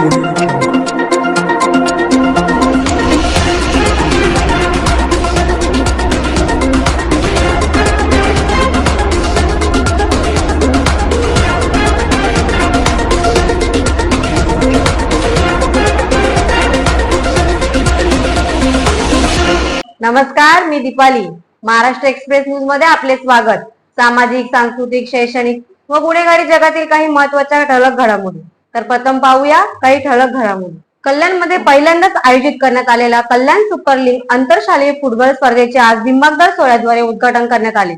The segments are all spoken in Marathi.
नमस्कार मी दीपाली. महाराष्ट्र एक्सप्रेस न्यूजमध्ये आपले स्वागत. सामाजिक सांस्कृतिक शैक्षणिक व गुन्हेगारी जगातील काही महत्त्वाच्या ठळक घडामोडी. तर प्रथम पाहूया काही ठळक घडामोडी. कल्याणमध्ये पहिल्यांदाच आयोजित करण्यात आलेल्या कल्याण सुपर लीग आंतरशालेय फुटबॉल स्पर्धेचे आज दिमागदार सोहळ्याद्वारे उद्घाटन करण्यात आले.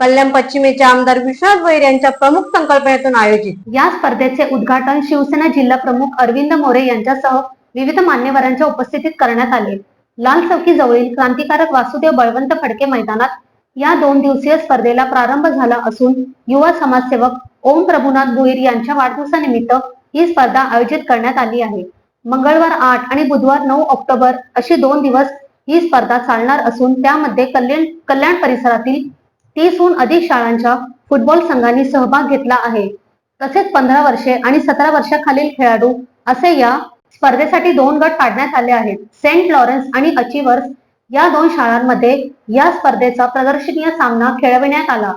कल्याण पश्चिमेचे आमदार विश्वनाथ भैर यांच्या प्रमुख संकल्पनेतून आयोजित. या स्पर्धेचे उद्घाटन शिवसेना जिल्हा प्रमुख अरविंद मोरे यांच्यासह विविध मान्यवरांच्या उपस्थितीत करण्यात आले. लाल चौकी जवळील क्रांतिकारक वासुदेव बळवंत फडके मैदानात या दोन दिवसीय स्पर्धेला प्रारंभ झाला असून युवा समाजसेवक ओम प्रभुनाथ भुईर यांच्या वाढदिवसानिमित्त ही स्पर्धा आयोजित करण्यात आली आहे. मंगळवार आठ आणि बुधवार नऊ ऑक्टोबर अशी दोन दिवस ही स्पर्धा चालणार असून त्यामध्ये कल्याण कल्याण परिसरातील तीसहून अधिक शाळांच्या फुटबॉल संघांनी सहभाग घेतला आहे. तसेच पंधरा वर्षे आणि सतरा वर्षाखालील खेळाडू असे या स्पर्धेसाठी दोन गट पाडण्यात आले आहेत. सेंट लॉरेन्स आणि अचिवर्स या दोन शाळांमध्ये या स्पर्धेचा प्रदर्शनीय सामना खेळविण्यात आला.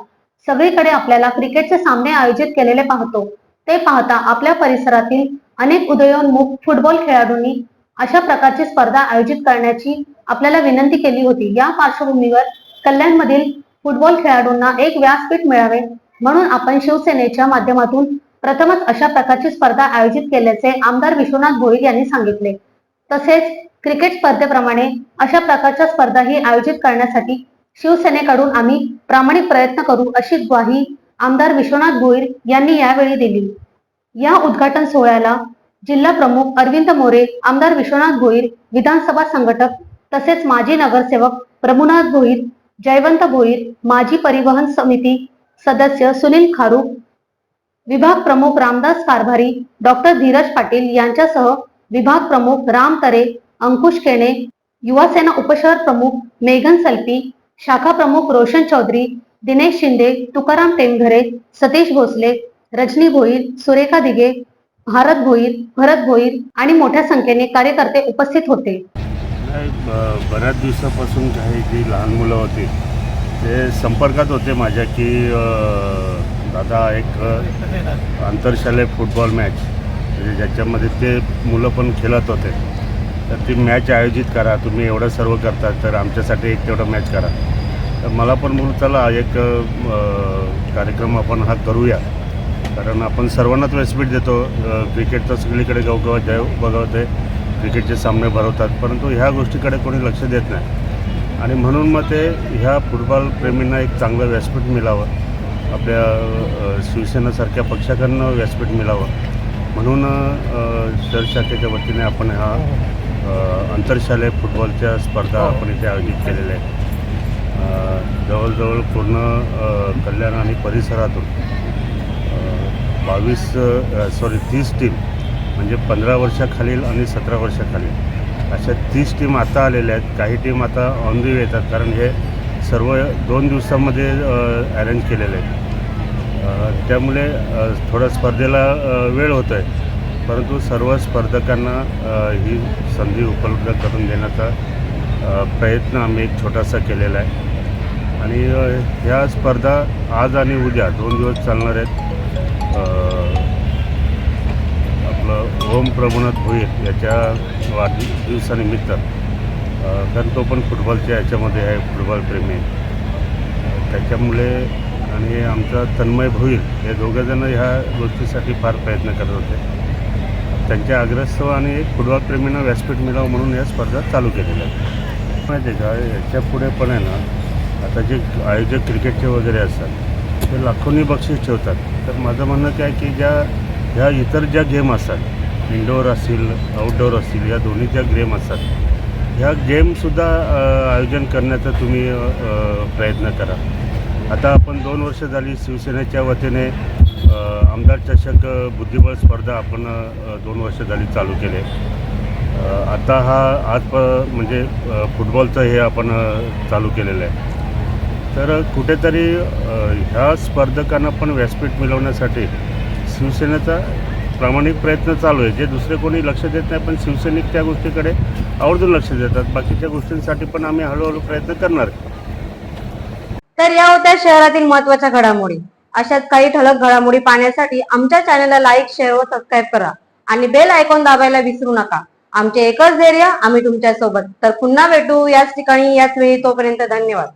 सगळीकडे आपल्याला क्रिकेटचे सामने आयोजित केलेले पाहतो. ते पाहता आपल्या परिसरातील अनेक उदयोन्मुख फुटबॉल खेळाडूंनी अशा प्रकारची स्पर्धा आयोजित करण्याची आपल्याला विनंती केली होती. या पार्श्वभूमीवर कल्याणमधील फुटबॉल खेळाडूंना एक व्यासपीठ मिळावे म्हणून आपण शिवसेनेच्या माध्यमातून प्रथमच अशा प्रकारची स्पर्धा आयोजित केल्याचे आमदार विश्वनाथ भोईर यांनी सांगितले. तसेच क्रिकेट स्पर्धेप्रमाणे अशा प्रकारच्या स्पर्धाही आयोजित करण्यासाठी शिवसेनेकडून आम्ही प्रामाणिक प्रयत्न करू अशी ग्वाही आमदार विश्वनाथ भोईर यांनी यावेळी दिली. या उद्घाटन सोहळ्याला जिल्हा प्रमुख अरविंद मोरे आमदार विश्वनाथ भोईर विधानसभा संघटक तसेच माजी नगरसेवक प्रभुनाथ भोईर जयवंत भोईर माजी परिवहन समिती सदस्य सुनील खारू विभाग प्रमुख रामदास कारभारी डॉक्टर धीरज पाटील यांच्यासह विभाग प्रमुख राम तरे अंकुश केणे युवासेना उपशहर प्रमुख मेघन सल्पी शाखा प्रमुख रोशन चौधरी दिनेश शिंदे तुकाराम टेमघरे सतीश भोसले रजनी भोईर सुरेखा दिगे भारत भोईर भरत भोईर आणि मोठ्या संख्येने कार्यकर्ते उपस्थित होते. बऱ्याच दिवसापासून काही जी लहान मुलं होती ते संपर्कात होते माझ्या की दादा एक आंतरशालेय फुटबॉल मॅच. म्हणजे ज्याच्यामध्ये ते मुलं पण खेळत होते. तर ती मॅच आयोजित करा तुम्ही एवढं सर्व करता तर आमच्यासाठी एक तेवढं मॅच करा. तर मला पण म्हणून चला एक कार्यक्रम आपण हा करूया. कारण आपण सर्वांनाच व्यासपीठ देतो. क्रिकेट तर सगळीकडे गावगावात जय बघवते क्रिकेटचे सामने भरवतात. परंतु ह्या गोष्टीकडे कोणी लक्ष देत नाही. आणि म्हणून मग ते ह्या फुटबॉल प्रेमींना एक चांगलं व्यासपीठ मिळावं. आपल्या शिवसेनासारख्या पक्षाकडनं व्यासपीठ मिळावं. म्हणून शहर शाखेच्या वतीने आपण हा आंतरशालेय फुटबॉलच्या स्पर्धा आपण इथे आयोजित केलेल्या आहेत. जवळ जवळजवळ पूर्ण कल्याण आणि परिसरातून बावीस सॉरी तीस टीम म्हणजे पंधरा वर्षाखालील आणि सतरा वर्षाखालील. अशा तीस टीम आता आलेल्या आहेत. काही टीम आता ऑन दी येतात. कारण हे सर्व दोन दिवसामध्ये अरेंज केलेले आहेत. त्यामुळे अ, थोडं स्पर्धेला वेळ होतो आहे परंतु सर्व स्पर्धकांना ही संधी उपलब्ध करून देण्याचा प्रयत्न आम्ही एक छोटासा केलेला आहे. आणि ह्या स्पर्धा आज आणि उद्या दोन दिवस चालणार आहेत. आपलं ओम प्रभुनाथ भोईर याच्या वाढदिवसानिमित्त. कारण तो पण फुटबॉलच्या याच्यामध्ये आहे फुटबॉल प्रेमी. त्याच्यामुळे आणि आमचा तन्मय भोईर हे दोघंजणं ह्या गोष्टीसाठी फार प्रयत्न करत होते. त्यांच्या आग्रहस्तव आणि एक फुटबॉल प्रेमींना व्यासपीठ मिळावं म्हणून या स्पर्धा चालू केलेल्या आहेत. माहिती आहे का? याच्यापुढे पण आहे ना आता जे आयोजक क्रिकेटचे वगैरे असतात ते लाखोंनी बक्षीस ठेवतात. तर माझं म्हणणं काय की ज्या ह्या इतर ज्या गेम असतात इनडोअर असतील आउटडोअर असतील या दोन्ही ज्या गेम असतात ह्या गेमसुद्धा आयोजन करण्याचा तुम्ही प्रयत्न करा. आता आपण दोन वर्ष झाली शिवसेनेच्या वतीने आमदार चषक बुद्धिबळ स्पर्धा आपण दोन वर्ष झाली चालू केले. आता हा आज प म्हणजे फुटबॉलचं हे आपण चालू केलेलं आहे. तर कुठेतरी ह्या स्पर्धकांना पण व्यासपीठ मिळवण्यासाठी शिवसेनेचा प्रामाणिक प्रयत्न चालू आहे. जे दुसरे कोणी लक्ष देत नाही पण शिवसैनिक त्या गोष्टीकडे आवर्जून लक्ष देतात. बाकीच्या गोष्टींसाठी पण आम्ही हळूहळू प्रयत्न करणार. तर या होत्या शहरातील महत्त्वाच्या घडामोडी. अशाच काही ठळक घडामोडी पाहण्यासाठी आमच्या चॅनलला लाईक शेअर व सबस्क्राईब करा. आणि बेल आयकॉन दाबायला विसरू नका. आमचे एकच धैर्य आम्ही तुमच्यासोबत तर पुन्हा भेटू याच ठिकाणी याच वेळी. तोपर्यंत धन्यवाद.